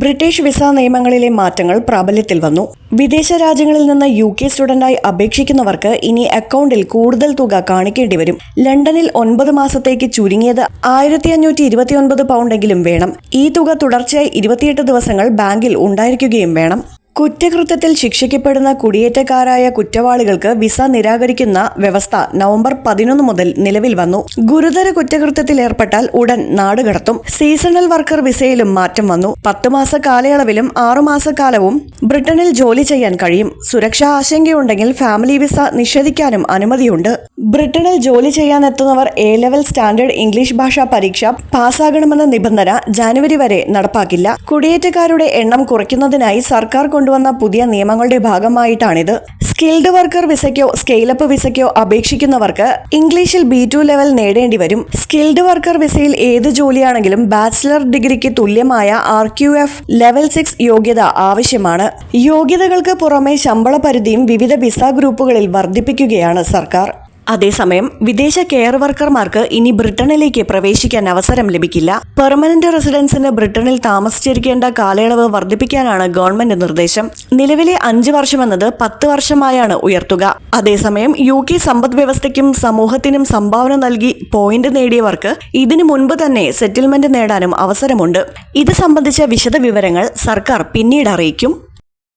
British visa നിയമങ്ങളിലെ മാറ്റങ്ങൾ പ്രാബല്യത്തിൽ വന്നു. വിദേശ രാജ്യങ്ങളിൽ നിന്ന് യു കെ സ്റ്റുഡന്റായി അപേക്ഷിക്കുന്നവർക്ക് ഇനി അക്കൗണ്ടിൽ കൂടുതൽ തുക കാണിക്കേണ്ടി വരും. ലണ്ടനിൽ ഒൻപത് മാസത്തേക്ക് ചുരുങ്ങിയത് ആയിരത്തി അഞ്ഞൂറ്റി ഇരുപത്തിയൊൻപത് പൗണ്ടെങ്കിലും വേണം. ഈ തുക തുടർച്ചയായി ഇരുപത്തിയെട്ട് ദിവസങ്ങൾ ബാങ്കിൽ ഉണ്ടായിരിക്കുകയും വേണം. കുറ്റകൃത്യത്തിൽ ശിക്ഷിക്കപ്പെടുന്ന കുടിയേറ്റക്കാരായ കുറ്റവാളികൾക്ക് വിസ നിരാകരിക്കുന്ന വ്യവസ്ഥ നവംബർ പതിനൊന്ന് മുതൽ നിലവിൽ വന്നു. ഗുരുതര കുറ്റകൃത്യത്തിൽ ഏർപ്പെട്ടാൽ ഉടൻ നാടുകടത്തും സീസണൽ വർക്കർ വിസയിലും മാറ്റം വന്നു. പത്ത് മാസ കാലയളവിലും ആറുമാസ കാലവും ബ്രിട്ടനിൽ ജോലി ചെയ്യാൻ കഴിയും. സുരക്ഷാ ആശങ്കയുണ്ടെങ്കിൽ ഫാമിലി വിസ നിഷേധിക്കാനും അനുമതിയുണ്ട്. ബ്രിട്ടനിൽ ജോലി ചെയ്യാൻ എത്തുന്നവർ എ ലെവൽ സ്റ്റാൻഡേർഡ് ഇംഗ്ലീഷ് ഭാഷാ പരീക്ഷ പാസ്സാകണമെന്ന നിബന്ധന ജാനുവരി വരെ നടപ്പാക്കില്ല. കുടിയേറ്റക്കാരുടെ എണ്ണം കുറയ്ക്കുന്നതിനായി സർക്കാർ കൊണ്ടുവന്ന പുതിയ നിയമങ്ങളുടെ ഭാഗമായിട്ടാണിത്. സ്കിൽഡ് വർക്കർ വിസയ്ക്കോ സ്കെയിലപ്പ് വിസയ്ക്കോ അപേക്ഷിക്കുന്നവർക്ക് ഇംഗ്ലീഷിൽ ബി ടു ലെവൽ നേടേണ്ടി വരും. സ്കിൽഡ് വർക്കർ വിസയിൽ ഏത് ജോലിയാണെങ്കിലും ബാച്ചിലർ ഡിഗ്രിക്ക് തുല്യമായ R Q F level six യോഗ്യത ആവശ്യമാണ്. യോഗ്യതകൾക്ക് പുറമെ ശമ്പള പരിധിയും വിവിധ വിസ ഗ്രൂപ്പുകളിൽ വർദ്ധിപ്പിക്കുകയാണ് സർക്കാർ. അതേസമയം വിദേശ കെയർ വർക്കർമാർക്ക് ഇനി ബ്രിട്ടനിലേക്ക് പ്രവേശിക്കാൻ അവസരം ലഭിക്കില്ല. പെർമനന്റ് റെസിഡൻസിന് ബ്രിട്ടനിൽ താമസിച്ചിരിക്കേണ്ട കാലയളവ് വർദ്ധിപ്പിക്കാനാണ് ഗവൺമെന്റ് നിർദ്ദേശം. നിലവിലെ അഞ്ച് വർഷമെന്നത് പത്ത് വർഷമായാണ് ഉയർത്തുക. അതേസമയം യു കെ സമ്പദ് വ്യവസ്ഥയ്ക്കും സമൂഹത്തിനും സംഭാവന നൽകി പോയിന്റ് നേടിയവർക്ക് ഇതിനു മുൻപ് തന്നെ സെറ്റിൽമെന്റ് നേടാനും അവസരമുണ്ട്. ഇത് സംബന്ധിച്ച വിശദവിവരങ്ങൾ സർക്കാർ പിന്നീട് അറിയിക്കും.